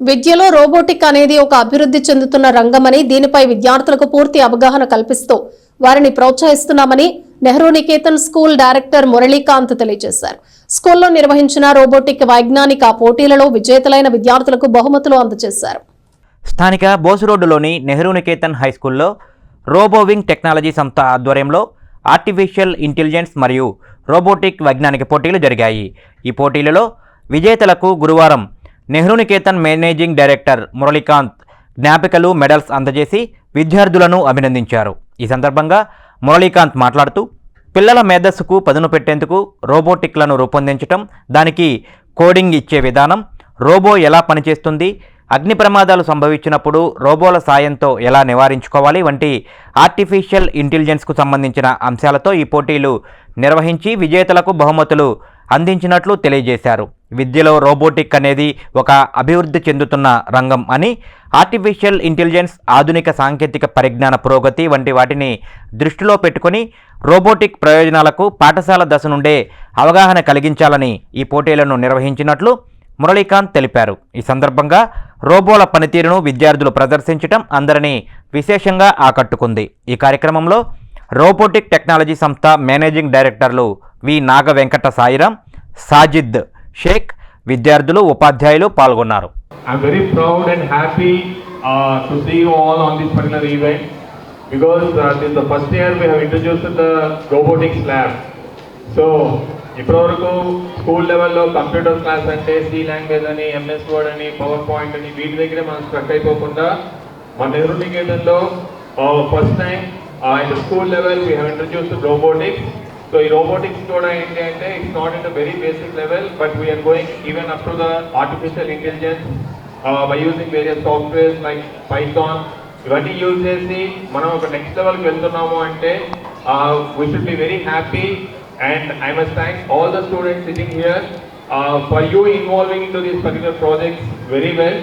విద్యలో రోబోటిక్ అనేది ఒక అభివృద్ధి చెందుతున్న రంగమని దీనిపై విద్యార్థులకు పూర్తి అవగాహన కల్పిస్తూ వారిని ప్రోత్సహిస్తున్నామని నెహ్రూ నికేతన్ స్కూల్ డైరెక్టర్ మురళీకాంత్ తెలియజేశారు. స్కూల్లో నిర్వహించిన రోబోటిక్ వైజ్ఞానిక పోటీలలో విజేతలైన విద్యార్థులకు బహుమతులు అందజేశారు. స్థానిక బోసు రోడ్డులోని నెహ్రూ నికేతన్ హై స్కూల్లో రోబోవింగ్ టెక్నాలజీ సంస్థ ఆధ్వర్యంలో ఆర్టిఫిషియల్ ఇంటెలిజెన్స్ మరియు రోబోటిక్ వైజ్ఞానిక పోటీలు జరిగాయి. ఈ పోటీలలో విజేతలకు గురువారం నెహ్రూ నికేతన్ మేనేజింగ్ డైరెక్టర్ మురళీకాంత్ జ్ఞాపికలు మెడల్స్ అందజేసి విద్యార్థులను అభినందించారు. ఈ సందర్భంగా మురళీకాంత్ మాట్లాడుతూ పిల్లల మేధస్సుకు పదును పెట్టేందుకు రోబోటిక్లను రూపొందించటం దానికి కోడింగ్ ఇచ్చే విధానం రోబో ఎలా పనిచేస్తుంది అగ్ని ప్రమాదాలు సంభవించినప్పుడు రోబోల సాయంతో ఎలా నివారించుకోవాలి వంటి ఆర్టిఫిషియల్ ఇంటెలిజెన్స్కు సంబంధించిన అంశాలతో ఈ పోటీలు నిర్వహించి విజేతలకు బహుమతులు అందించినట్లు తెలియజేశారు. విద్యలో రోబోటిక్ అనేది ఒక అభివృద్ధి చెందుతున్న రంగం అని ఆర్టిఫిషియల్ ఇంటెలిజెన్స్ ఆధునిక సాంకేతిక పరిజ్ఞాన పురోగతి వంటి వాటిని దృష్టిలో పెట్టుకొని రోబోటిక్ ప్రయోజనాలకు పాఠశాల దశ నుండే అవగాహన కలిగించాలని ఈ పోటీలను నిర్వహించినట్లు మురళీకాంత్ తెలిపారు. ఈ సందర్భంగా రోబోల పనితీరును విద్యార్థులు ప్రదర్శించడం అందరినీ విశేషంగా ఆకట్టుకుంది. ఈ కార్యక్రమంలో రోబోటిక్ టెక్నాలజీ సంస్థ మేనేజింగ్ డైరెక్టర్లు వి నాగ వెంకట సాయిరాం సాజిద్ షేక్ విద్యార్థులు ఉపాధ్యాయులు పాల్గొన్నారు. I'm very proud and happy uh, to see you all on this particular event because uh, this is the first year we have introduced the ఇప్పటివరకు స్కూల్ లెవెల్లో కంప్యూటర్ క్లాస్ అంటే C language అని MS word అని power point అని వీటి దగ్గరే మనం struck అయిపోకుండా మన Nehru నికేతన్లో first time in school level we have introduced robotics so ఈ రోబోటిక్స్ కూడా ఏంటి అంటే it's not in the very basic level but we are going even up to the artificial intelligence by using various softwares like Python ఇవన్నీ use చేసి మనం ఒక next లెవెల్కి వెళ్తున్నాము అంటే we should be very happy and I must thank all the students sitting here for you involving in to these particular projects very well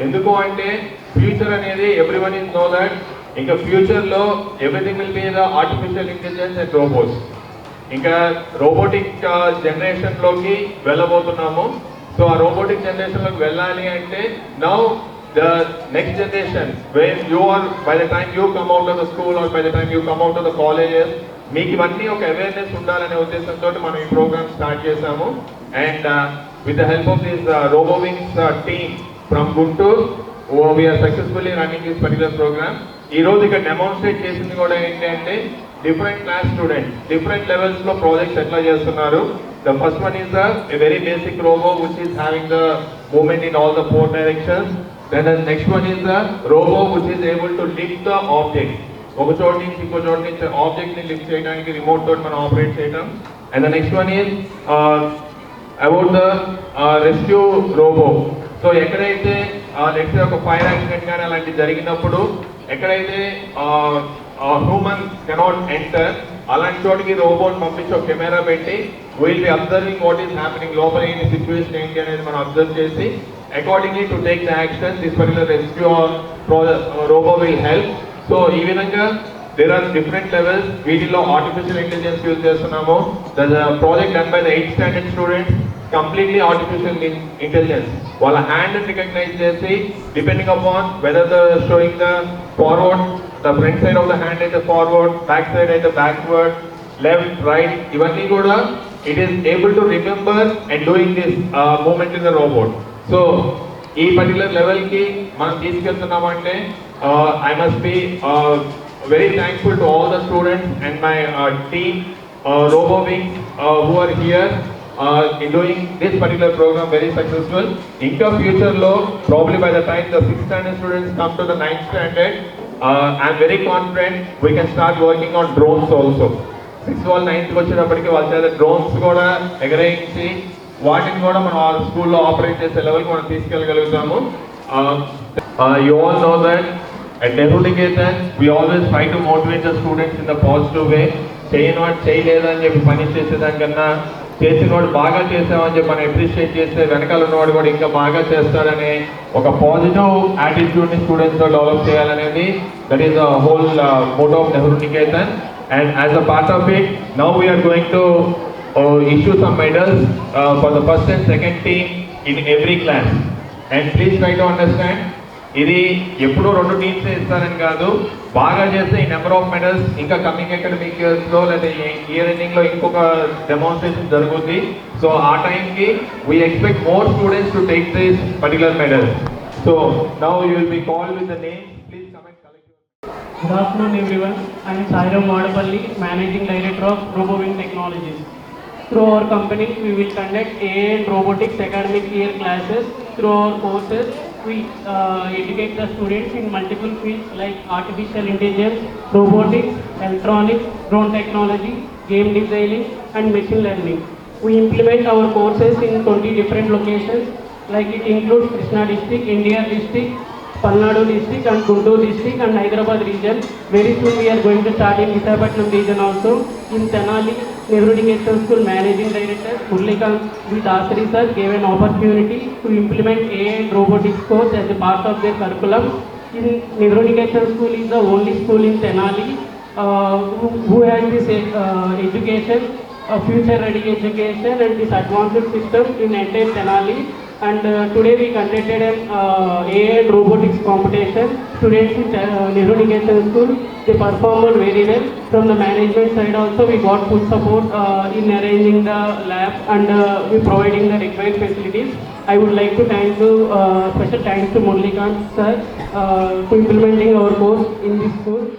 ఎందుకు అంటే future అనేది everyone is know that ఇంకా ఫ్యూచర్లో everything will be the artificial intelligence and robots ఇంకా robotic జనరేషన్లోకి వెళ్ళబోతున్నాము. So ఆ robotic జనరేషన్లోకి వెళ్ళాలి అంటే now the next generation when you are by the time you come out of the school or by the time you come out of the colleges మీకు ఇవన్నీ ఒక అవేర్నెస్ ఉండాలనే ఉద్దేశంతో మనం ఈ ప్రోగ్రామ్ స్టార్ట్ చేశాము. And with the help of this Robowings team from Guntur we are successfully running this particular programme ఈ రోజు ఇక్కడ డెమాన్స్ట్రేట్ చేసింది కూడా ఏంటి అంటే డిఫరెంట్ క్లాస్ స్టూడెంట్స్ డిఫరెంట్ లెవెల్స్లో ప్రాజెక్ట్స్ ఎట్లా చేస్తున్నారు. The first one is the very basic robo which is having the moment in all the four directions then the next one is the robo which is able to lift the object ఒక చోటు నుంచి ఇంకో చోటు నుంచి ఆబ్జెక్ట్ని lift చేయడానికి remote తోటి మనం operate చేయడం and the next one is about the rescue robo so ఎక్కడైతే నెక్స్ట్ ఒక ఫైర్ యాక్సిడెంట్ కానీ అలాంటి జరిగినప్పుడు ఎక్కడైతే హ్యూమన్ కెనాట్ ఎంటర్ అలాంటి చోటికి రోబోట్ పంపించి ఒక కెమెరా పెట్టి will be observing what is happening లోపల ఏంటి సిచ్యువేషన్ ఏంటి అనేది మనం అబ్జర్వ్ చేసి accordingly to take the action this particular rescue robo will help so ఈ విధంగా దేర్ ఆర్ డిఫరెంట్ లెవెల్స్ వీటిలో ఆర్టిఫిషియల్ ఇంటెలిజెన్స్ యూజ్ చేస్తున్నాము. The project done by the eighth standard students completely artificial intelligence వాళ్ళ hand recognise చేసి depending upon whether the showing the forward the front side of the hand అయితే forward back side అయితే backward left right ఇవన్నీ కూడా it is able to remember and doing this moment in the robot so ఈ particular లెవెల్కి మనం తీసుకెళ్తున్నామంటే I must be very thankful to all the students and my team Robowing who are here Uh, in doing this particular program very successful. ఇంకా ఫ్యూచర్లో probably by the time the sixth standard students come to the ninth standard I'm very confident we can start working on drones also six వాళ్ళు నైన్త్కి వచ్చేటప్పటికి వాళ్ళ చేత drones కూడా ఎగరేయించి వాటిని కూడా మనం ఆ స్కూల్లో ఆపరేట్ చేసే లెవెల్కి మనం తీసుకెళ్ళగలుగుతాము you all know that At Nehru Niketan, we always try to motivate the students in the positive way. చేయలేదని చెప్పి పని చేసేదానికన్నా చేసిన వాడు బాగా చేసామని చెప్పి మనం అప్రిషియేట్ చేస్తే వెనకాల ఉన్నవాడు కూడా ఇంకా బాగా చేస్తాడనే ఒక పాజిటివ్ యాటిట్యూడ్ని స్టూడెంట్స్తో డెవలప్ చేయాలనేది that is the whole motto of Nehru Niketan and as a part of it now we are going to issue some medals for the first and second team in every class and please try to understand ఇది ఎప్పుడు రెండు teams ఇస్తారని కాదు. బాగా చేస్తే ఈ number of medals ఇంకా coming academic ఇయర్స్లో లేదా ఇయర్ ఎండింగ్లో ఇంకొక డెమోన్స్ట్రేషన్ జరుగుతుంది సో ఆ టైం కి we expect more students to take this particular medal so now you will be call with the name please comment collect good afternoon everyone I am Sairam Vadapalli managing director of Robowing technologies through our company we will conduct a and robotics academic year classes through our courses we uh, educate the students in multiple fields like artificial intelligence, robotics, electronics, drone technology, game designing and machine learning. We implement our courses in 20 different locations like it includes Krishna district, India district, Palnadu district and Guntur district and Hyderabad region. Very soon we are going to start in Visakhapatnam region also. In Tenali, Nehru Education School Managing Director Murlikant V. Dasari sir gave an opportunity to implement AI and robotics course as a part of their curriculum. In Nehru Education School is the only school in Tenali uh, who, who has this uh, education, uh, future ready education and this advanced system in entire Tenali. And uh, today we conducted an uh, AI and robotics competition. Students in uh, Nehru Education School, they performed very well. From the management side also, we got full support uh, in arranging the lab and uh, we providing the required facilities. I would like to thank you, uh, special thanks to Murlikant sir uh, to implementing our course in this school.